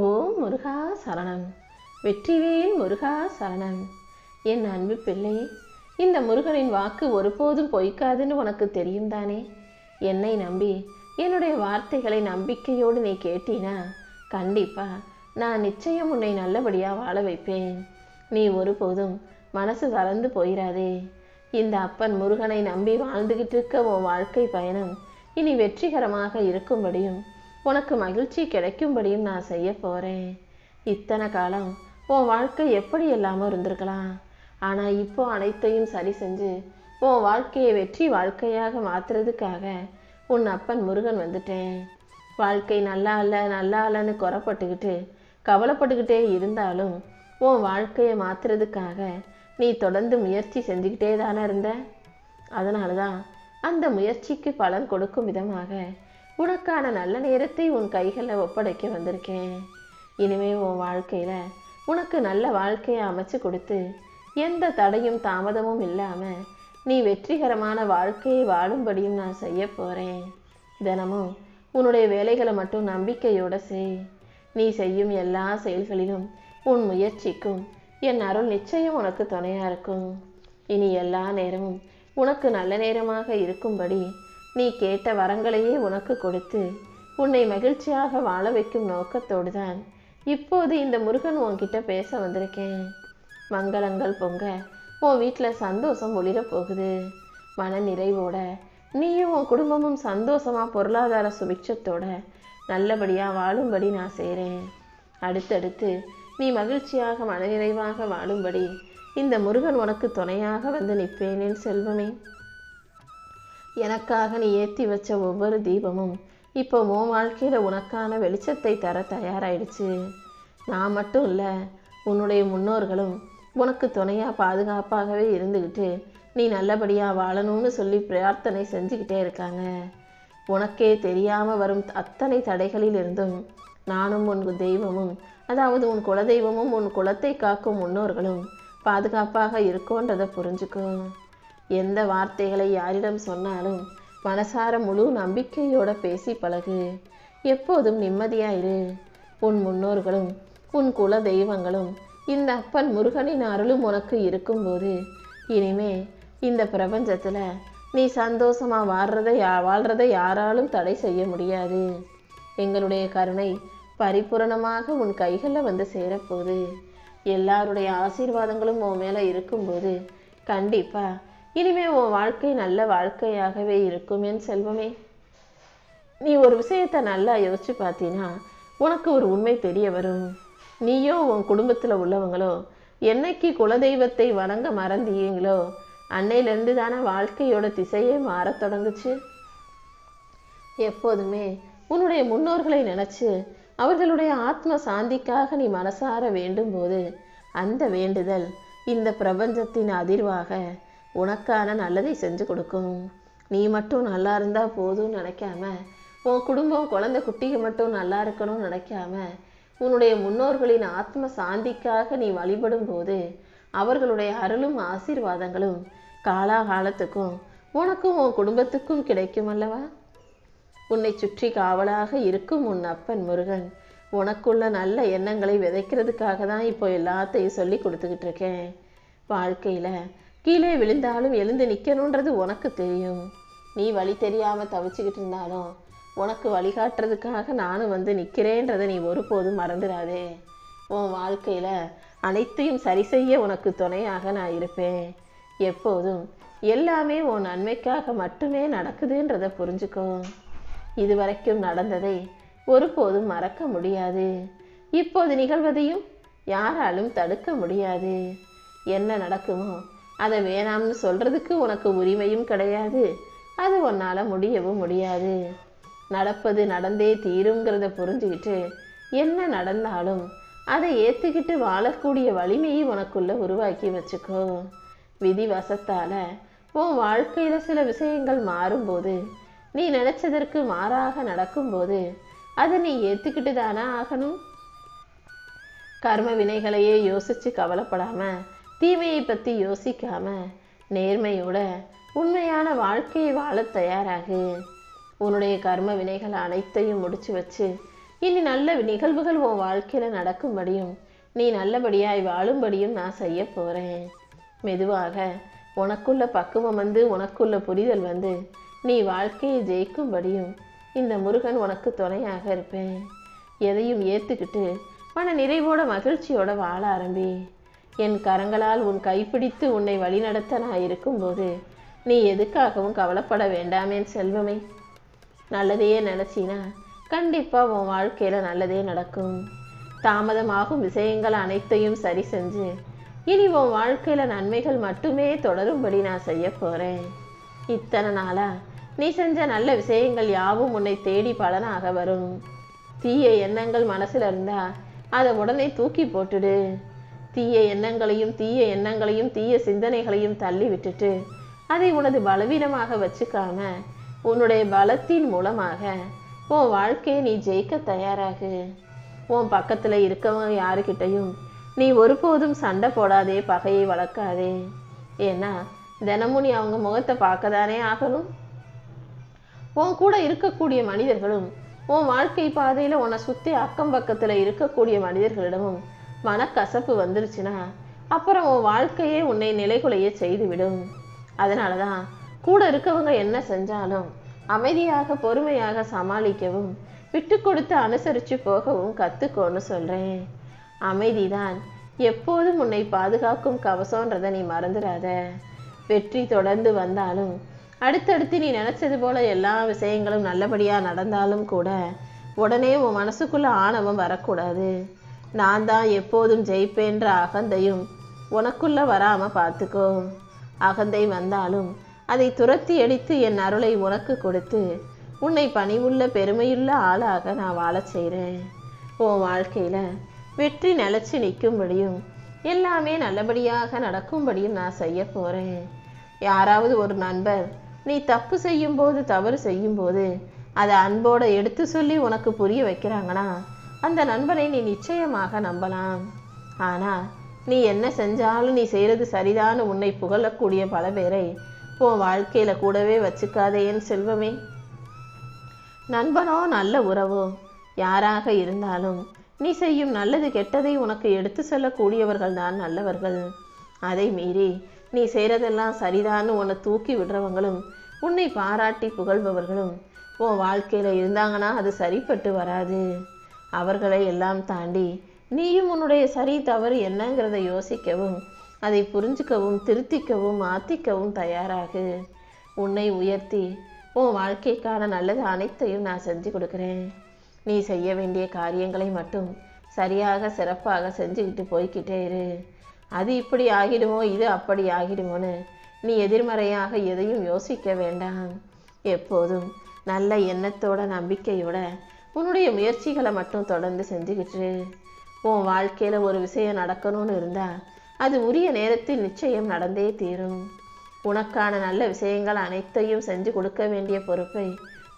ஓ முருகா சரணம். வெற்றிவேல் முருகா சரணம். என் அன்பு பிள்ளை இந்த முருகனின் வாக்கு ஒருபோதும் பொய்க்காதுன்னு உனக்கு தெரியும் தானே? என்னை நம்பி என்னுடைய வார்த்தைகளை நம்பிக்கையோடு நீ கேட்டினா? கண்டிப்பா நான் நிச்சயம் உன்னை நல்லபடியாக வாழ வைப்பேன். நீ ஒருபோதும் மனசு தளர்ந்து போயிடாதே இந்த அப்பன் முருகனை நம்பி வாழ்ந்துகிட்டு இருக்க உன் வாழ்க்கை பயணம் இனி வெற்றிகரமாக இருக்கும்படியும் உனக்கு மகிழ்ச்சி கிடைக்கும்படியும் நான் செய்ய போகிறேன் இத்தனை காலம் உன் வாழ்க்கை எப்படி இல்லாமல் இருந்திருக்கலாம்? ஆனால் இப்போ அனைத்தையும் சரி செஞ்சு உன் வாழ்க்கையை வெற்றி வாழ்க்கையாக மாற்றுறதுக்காக உன் அப்பன் முருகன் வந்துட்டேன். வாழ்க்கை நல்லா இல்லை நல்லா இல்லைன்னு குறப்பட்டுக்கிட்டு கவலைப்பட்டுக்கிட்டே இருந்தாலும் உன் வாழ்க்கையை மாற்றுறதுக்காக நீ தொடர்ந்து முயற்சி செஞ்சுக்கிட்டே தானே இருந்த? அதனால தான் அந்த முயற்சிக்கு பலன் கொடுக்கும் விதமாக உனக்கான நல்ல நேரத்தை உன் கைகளில் ஒப்படைக்க வந்திருக்கேன். இனிமே உன் வாழ்க்கையில் உனக்கு நல்ல வாழ்க்கையை அமைச்சு கொடுத்து எந்த தடையும் தாமதமும் இல்லாமல் நீ வெற்றிகரமான வாழ்க்கையை வாழும்படியும் நான் செய்ய போகிறேன் தினமும் உன்னுடைய வேலைகளை மட்டும் நம்பிக்கையோட செய். நீ செய்யும் எல்லா செயல்களிலும் உன் முயற்சிக்கும் என் அருள் நிச்சயம் உனக்கு துணையாக இருக்கும். இனி எல்லா நேரமும் உனக்கு நல்ல நேரமாக இருக்கும்படி நீ கேட்ட வரங்களையே உனக்கு கொடுத்து உன்னை மகிழ்ச்சியாக வாழ வைக்கும் நோக்கத்தோடு தான் இப்போது இந்த முருகன் உன்கிட்ட பேச வந்திருக்கேன். மங்களங்கள் பொங்க உன் வீட்டில் சந்தோஷம் ஒளிர போகுது. மன நிறைவோட நீயும் உன் குடும்பமும் சந்தோஷமாக பொருளாதார சுபிட்சத்தோட நல்லபடியாக வாழும்படி நான் செய்கிறேன் அடுத்தடுத்து நீ மகிழ்ச்சியாக மனநிறைவாக வாழும்படி இந்த முருகன் உனக்கு துணையாக வந்து நிற்பேனேன் செல்வமே. எனக்காக நீ ஏற்றி வச்ச ஒவ்வொரு தீபமும் இப்போ உன் வாழ்க்கையில் உனக்கான வெளிச்சத்தை தர தயாராயிடுச்சு. நான் மட்டும் இல்லை உன்னுடைய முன்னோர்களும் உனக்கு துணையாக பாதுகாப்பாகவே இருந்துக்கிட்டு நீ நல்லபடியாக வாழணும்னு சொல்லி பிரார்த்தனை செஞ்சுக்கிட்டே இருக்காங்க. உனக்கே தெரியாமல் வரும் அத்தனை தடைகளில் இருந்தும் நானும் உன் தெய்வமும் அதாவது உன் குலதெய்வமும் உன் குலத்தை காக்கும் முன்னோர்களும் பாதுகாப்பாக இருக்கோன்றதை புரிஞ்சுக்கும் எந்த வார்த்தைகளை யாரிடம் சொன்னாலும் மனசார முழு நம்பிக்கையோட பேசி பழகு. எப்போதும் நிம்மதியாயிரு உன் முன்னோர்களும் உன் குல தெய்வங்களும் இந்த அப்பன் முருகனின் அருளும் உனக்கு இருக்கும்போது இனிமே இந்த பிரபஞ்சத்தில் நீ சந்தோஷமாக வாழ்றதை யா வாழ்றதை யாராலும் தடை செய்ய முடியாது. எங்களுடைய கருணை பரிபூரணமாக உன் கைகளில் வந்து சேரப்போகுது. எல்லாருடைய ஆசீர்வாதங்களும் உன் மேலே இருக்கும்போது கண்டிப்பாக இனிமே உன் வாழ்க்கை நல்ல வாழ்க்கையாகவே இருக்கும் என் செல்வமே. நீ ஒரு விஷயத்தை நல்லா யோசிச்சு பார்த்தீங்கன்னா உனக்கு ஒரு உண்மை தெரிய வரும். நீயோ உன் குடும்பத்தில் உள்ளவங்களோ என்னைக்கு குலதெய்வத்தை வணங்க மறந்தீங்களோ அன்னையிலேருந்து தானே வாழ்க்கையோட திசையே மாறத் தொடங்குச்சு. எப்போதுமே உன்னுடைய முன்னோர்களை நினைச்சு அவர்களுடைய ஆத்ம சாந்திக்காக நீ மனசார வேண்டும் போது அந்த வேண்டுதல் இந்த பிரபஞ்சத்தின் அதிர்வாக உனக்கான நல்லதை செஞ்சு கொடுக்கும். நீ மட்டும் நல்லா இருந்தால் போதும்னு நினைக்காம உன் குடும்பம் குழந்தை குட்டிக்கு மட்டும் நல்லா இருக்கணும்னு நினைக்காம உன்னுடைய முன்னோர்களின் ஆத்ம சாந்திக்காக நீ வழிபடும் போது அவர்களுடைய அருளும் ஆசீர்வாதங்களும் காலாகாலத்துக்கும் உனக்கும் உன் குடும்பத்துக்கும் கிடைக்கும் அல்லவா? உன்னை சுற்றி காவலாக இருக்கும் உன் அப்பன் முருகன் உனக்குள்ள நல்ல எண்ணங்களை விதைக்கிறதுக்காக தான் இப்போ எல்லாத்தையும் சொல்லி கொடுத்துக்கிட்டு இருக்கேன். வாழ்க்கையில் கீழே விழுந்தாலும் எழுந்து நிற்கணுன்றது உனக்கு தெரியும். நீ வழி தெரியாமல் தவிச்சுக்கிட்டு இருந்தாலும் உனக்கு வழிகாட்டுறதுக்காக நானும் வந்து நிற்கிறேன்றதை நீ ஒருபோதும் மறந்துடாதே. உன் வாழ்க்கையில் அனைத்தையும் சரி செய்ய உனக்கு துணையாக நான் இருப்பேன். எப்போதும் எல்லாமே உன் நன்மைக்காக மட்டுமே நடக்குதுன்றதை புரிஞ்சுக்கோ. இதுவரைக்கும் நடந்ததை ஒருபோதும் மறக்க முடியாது. இப்போது நிகழ்வதையும் யாராலும் தடுக்க முடியாது. என்ன நடக்குமோ அதை வேணாம்னு சொல்றதுக்கு உனக்கு உரிமையும் கிடையாது. அது உன்னால முடியவும் முடியாது. நடப்பது நடந்தே தீருங்கிறத புரிஞ்சுக்கிட்டு என்ன நடந்தாலும் அதை ஏற்றுக்கிட்டு வாழக்கூடிய வலிமையை உனக்குள்ள உருவாக்கி வச்சுக்கோ. விதி வசத்தால் உன் வாழ்க்கையில சில விஷயங்கள் மாறும்போது நீ நினைச்சதற்கு மாறாக நடக்கும்போது அதை நீ ஏற்றுக்கிட்டு தானே ஆகணும்? கர்ம வினைகளையே யோசிச்சு கவலைப்படாமல் தீமையை பற்றி யோசிக்காம நேர்மையோட உண்மையான வாழ்க்கையை வாழ தயாராகு. உன்னுடைய கர்ம வினைகள் அனைத்தையும் முடிச்சு வச்சு இனி நல்ல நிகழ்வுகள் உன் வாழ்க்கையில் நடக்கும்படியும் நீ நல்லபடியாய் வாழும்படியும் நான் செய்ய போகிறேன் மெதுவாக உனக்குள்ள பக்குவம் வந்து உனக்குள்ள புரிதல் வந்து நீ வாழ்க்கையை ஜெயிக்கும்படியும் இந்த முருகன் உனக்கு துணையாக இருப்பேன். எதையும் ஏற்றுக்கிட்டு மன நிறைவோட மகிழ்ச்சியோட வாழ ஆரம்பி. என் கரங்களால் உன் கைப்பிடித்து உன்னை வழிநடத்த நான் இருக்கும்போது நீ எதுக்காகவும் கவலைப்பட வேண்டாமேன் செல்வமே. நல்லதையே நினச்சினா கண்டிப்பாக உன் வாழ்க்கையில் நல்லதே நடக்கும். தாமதமாகும் விஷயங்கள் அனைத்தையும் சரி செஞ்சு இனி உன் வாழ்க்கையில் நன்மைகள் மட்டுமே தொடரும்படி நான் செய்ய போகிறேன் இத்தனை நாளாக நீ செஞ்ச நல்ல விஷயங்கள் யாவும் உன்னை தேடி பலனாக வரும். தீய எண்ணங்கள் மனசில் இருந்தால் அதை உடனே தூக்கி போட்டுடு. தீய எண்ணங்களையும் தீய எண்ணங்களையும் தீய சிந்தனைகளையும் தள்ளி விட்டுட்டு அதை உனது பலவீனமாக வச்சுக்காம உன்னுடைய பலத்தின் மூலமாக உன் வாழ்க்கையை நீ ஜெயிக்க தயாராகு. உன் பக்கத்தில் இருக்கவங்க யாருக்கிட்டையும் நீ ஒருபோதும் சண்டை போடாதே பகையை வளர்க்காதே. ஏன்னா தினமும் நீ அவங்க முகத்தை பார்க்கதானே ஆகணும். உன் கூட இருக்கக்கூடிய மனிதர்களும் உன் வாழ்க்கை பாதையில் உன்னை சுற்றி அக்கம் பக்கத்தில் இருக்கக்கூடிய மனிதர்களிடமும் மனக்கசப்பு வந்துருச்சுன்னா அப்புறம் உன் வாழ்க்கையே உன்னை நிலைகுலைய செய்துவிடும். அதனாலதான் கூட இருக்கவங்க என்ன செஞ்சாலும் அமைதியாக பொறுமையாக சமாளிக்கவும் விட்டு கொடுத்து அனுசரித்து போகவும் கற்றுக்கோன்னு சொல்கிறேன் அமைதிதான் எப்போதும் உன்னை பாதுகாக்கும் கவசம்ன்றதை நீ மறந்துடாத வெற்றி தொடர்ந்து வந்தாலும் அடுத்தடுத்து நீ நினச்சது போல எல்லா விஷயங்களும் நல்லபடியாக நடந்தாலும் கூட உடனே உன் மனசுக்குள்ளே ஆணவம் வரக்கூடாது. நான் தான் எப்போதும் ஜெயிப்பேன்ற அகந்தையும் உனக்குள்ள வராம பார்த்துக்கோ. அகந்தை வந்தாலும் அதை துரத்தி அடித்து என் அருளை உனக்கு கொடுத்து உன்னை பணிவுள்ள பெருமையுள்ள ஆளாக நான் வாழச் செய்கிறேன். உன் வாழ்க்கையில வெற்றி நிலச்சி நிற்கும்படியும் எல்லாமே நல்லபடியாக நடக்கும்படியும் நான் செய்ய போறேன். யாராவது ஒரு நண்பர் நீ தப்பு செய்யும்போது தவறு செய்யும்போது அதை அன்போட எடுத்து சொல்லி உனக்கு புரிய வைக்கிறாங்கன்னா அந்த நண்பனை நீ நிச்சயமாக நம்பலாம். ஆனா நீ என்ன செஞ்சாலும் நீ செய்யறது சரிதான்னு உன்னை புகழக்கூடிய பல பேரை உன் வாழ்க்கையில கூடவே வச்சுக்காதே என் செல்வமே. நண்பனோ நல்ல உறவோ யாராக இருந்தாலும் நீ செய்யும் நல்லது கெட்டதை உனக்கு எடுத்து சொல்லக்கூடியவர்கள் தான் நல்லவர்கள். அதை மீறி நீ செய்கிறதெல்லாம் சரிதான்னு உன்னை தூக்கி விடுறவங்களும் உன்னை பாராட்டி புகழ்பவர்களும் உன் வாழ்க்கையில் இருந்தாங்கன்னா அது சரிப்பட்டு வராது. அவர்களை எல்லாம் தாண்டி நீயும் உன்னுடைய சரி தவறு என்னங்கிறத யோசிக்கவும் அதை புரிஞ்சுக்கவும் திருத்திக்கவும் மாற்றிக்கவும் தயாராகு. உன்னை உயர்த்தி உன் வாழ்க்கைக்கான நல்லது அனைத்தையும் நான் செஞ்சு கொடுக்குறேன். நீ செய்ய வேண்டிய காரியங்களை மட்டும் சரியாக சிறப்பாக செஞ்சுக்கிட்டு போய்க்கிட்டே இரு. அது இப்படி ஆகிடுமோ இது அப்படி ஆகிடுமோன்னு நீ எதிர்மறையாக எதையும் யோசிக்க வேண்டாம். எப்போதும் நல்ல எண்ணத்தோட நம்பிக்கையோட உன்னுடைய முயற்சிகளை மட்டும் தொடர்ந்து செஞ்சுக்கிட்டு உன் வாழ்க்கையில் ஒரு விஷயம் நடக்கணும்னு இருந்தால் அது உரிய நேரத்தில் நிச்சயம் நடந்தே தீரும். உனக்கான நல்ல விஷயங்கள் அனைத்தையும் செஞ்சு கொடுக்க வேண்டிய பொறுப்பை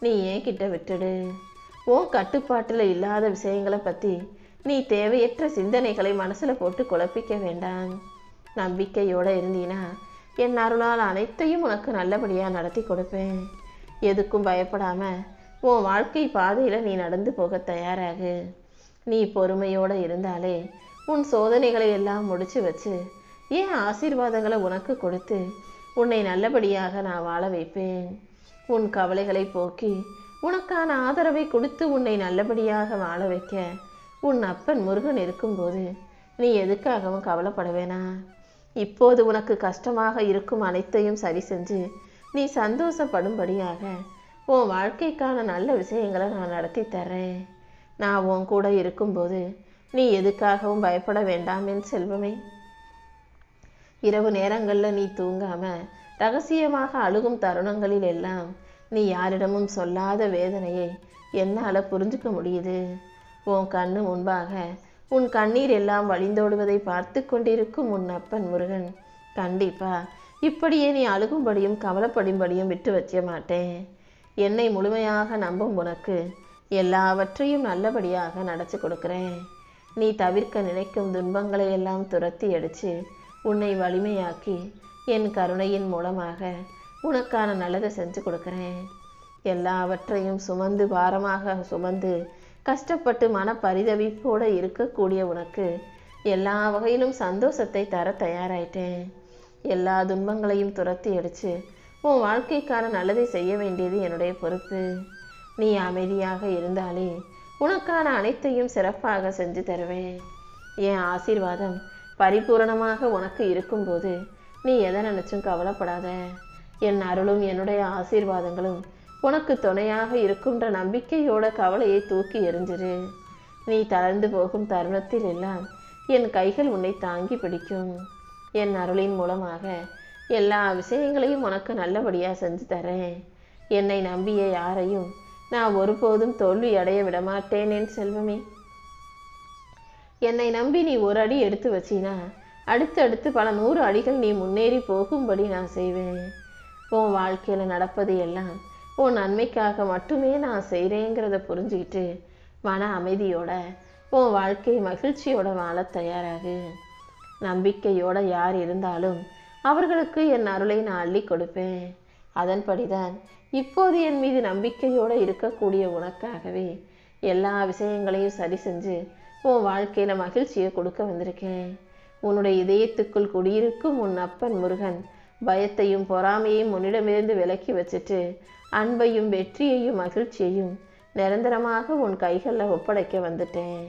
நீ ஏன் கிட்ட விட்டுடு. உன் கட்டுப்பாட்டில் இல்லாத விஷயங்களை பற்றி நீ தேவையற்ற சிந்தனைகளை மனசில் போட்டு குழப்பிக்க வேண்டாம். நம்பிக்கையோடு இருந்தீனா என் அருளால் அனைத்தையும் உனக்கு நல்லபடியாக நடத்தி கொடுப்பேன். எதுக்கும் பயப்படாமல் உன் வாழ்க்கை பாதையில் நீ நடந்து போக தயாராகு. நீ பொறுமையோடு இருந்தாலே உன் சோதனைகளை எல்லாம் முடிச்சு வச்சு ஏன் ஆசீர்வாதங்களை உனக்கு கொடுத்து உன்னை நல்லபடியாக நான் வாழ வைப்பேன்? உன் கவலைகளை போக்கி உனக்கான ஆதரவை கொடுத்து உன்னை நல்லபடியாக வாழ வைக்க உன் அப்பன் முருகன் இருக்கும்போது நீ எதுக்காகவும் கவலைப்பட வேணாம் இப்போது உனக்கு கஷ்டமாக இருக்கும் அனைத்தையும் சரி செஞ்சு நீ சந்தோஷப்படும்படியாக உன் வாழ்க்கைக்கான நல்ல விஷயங்களை நான் நடத்தி தர்றேன். நான் உன் கூட இருக்கும்போது நீ எதுக்காகவும் பயப்பட வேண்டாம் என் செல்வமே. இரவு நேரங்களில் நீ தூங்காம ரகசியமாக அழுகும் தருணங்களில் எல்லாம் நீ யாரிடமும் சொல்லாத வேதனையை என்னால் புரிஞ்சுக்க முடியுது. உன் கண்ணு முன்பாக உன் கண்ணீர் எல்லாம் வழிந்தோடுவதை பார்த்து கொண்டிருக்கும் உன் அப்பன் முருகன் கண்டிப்பா இப்படியே நீ அழுகும்படியும் கவலைப்படும்படியும் விட்டு வச்ச மாட்டேன். என்னை முழுமையாக நம்பும் உனக்கு எல்லாவற்றையும் நல்லபடியாக நடத்தி கொடுக்கிறேன். நீ தவிர்க்க நினைக்கும் துன்பங்களை எல்லாம் துரத்தி அடித்து உன்னை வலிமையாக்கி என் கருணையின் மூலமாக உனக்கான நல்லதை செஞ்சு கொடுக்குறேன். எல்லாவற்றையும் சுமந்து பாரமாக சுமந்து கஷ்டப்பட்டு மன பரிதவிப்போடு இருக்கக்கூடிய உனக்கு எல்லா வகையிலும் சந்தோஷத்தை தர தயாராயிட்டேன். எல்லா துன்பங்களையும் துரத்தி அடித்து உன் வாழ்க்கைக்கான நல்லதை செய்ய வேண்டியது என்னுடைய பொறுப்பு. நீ அமைதியாக இருந்தாலே உனக்கான அனைத்தையும் சிறப்பாக செஞ்சு தருவேன். என் ஆசீர்வாதம் பரிபூரணமாக உனக்கு இருக்கும்போது நீ எதை நினைச்சும் கவலைப்படாத. என் அருளும் என்னுடைய ஆசீர்வாதங்களும் உனக்கு துணையாக இருக்குன்ற நம்பிக்கையோட கவலையை தூக்கி எறிஞ்சிரு. நீ தளர்ந்து போகும் தருணத்தில் எல்லாம் என் கைகள் உன்னை தாங்கி பிடிக்கும். என் அருளின் மூலமாக எல்லா விஷயங்களையும் உனக்கு நல்லபடியாக செஞ்சு தரேன். என்னை நம்பிய யாரையும் நான் ஒருபோதும் தோல்வி அடைய விடமாட்டேன் என் செல்வமே. என்னை நம்பி நீ ஒரு அடி எடுத்து வச்சினா அடுத்தடுத்து பல நூறு அடிகள் நீ முன்னேறி போகும்படி நான் செய்வேன். உன் வாழ்க்கையில் நடப்பது எல்லாம் உன் நன்மைக்காக மட்டுமே நான் செய்கிறேங்கிறத புரிஞ்சுக்கிட்டு மன அமைதியோட உன் வாழ்க்கை மகிழ்ச்சியோட வாழ தயாராகு. நம்பிக்கையோட யார் இருந்தாலும் அவர்களுக்கு என் அருளை நான் அள்ளி கொடுப்பேன். அதன்படிதான் இப்போது என் மீது நம்பிக்கையோடு இருக்கக்கூடிய உனக்காகவே எல்லா விஷயங்களையும் சரி செஞ்சு உன் வாழ்க்கையில் மகிழ்ச்சியை கொடுக்க வந்திருக்கேன். உன்னுடைய இதயத்துக்குள் குடியிருக்கும் உன் அப்பன் முருகன் பயத்தையும் பொறாமையையும் உன்னிடமிருந்து விலக்கி வச்சுட்டு அன்பையும் வெற்றியையும் மகிழ்ச்சியையும் நிரந்தரமாக உன் கைகளில் ஒப்படைக்க வந்துட்டேன்.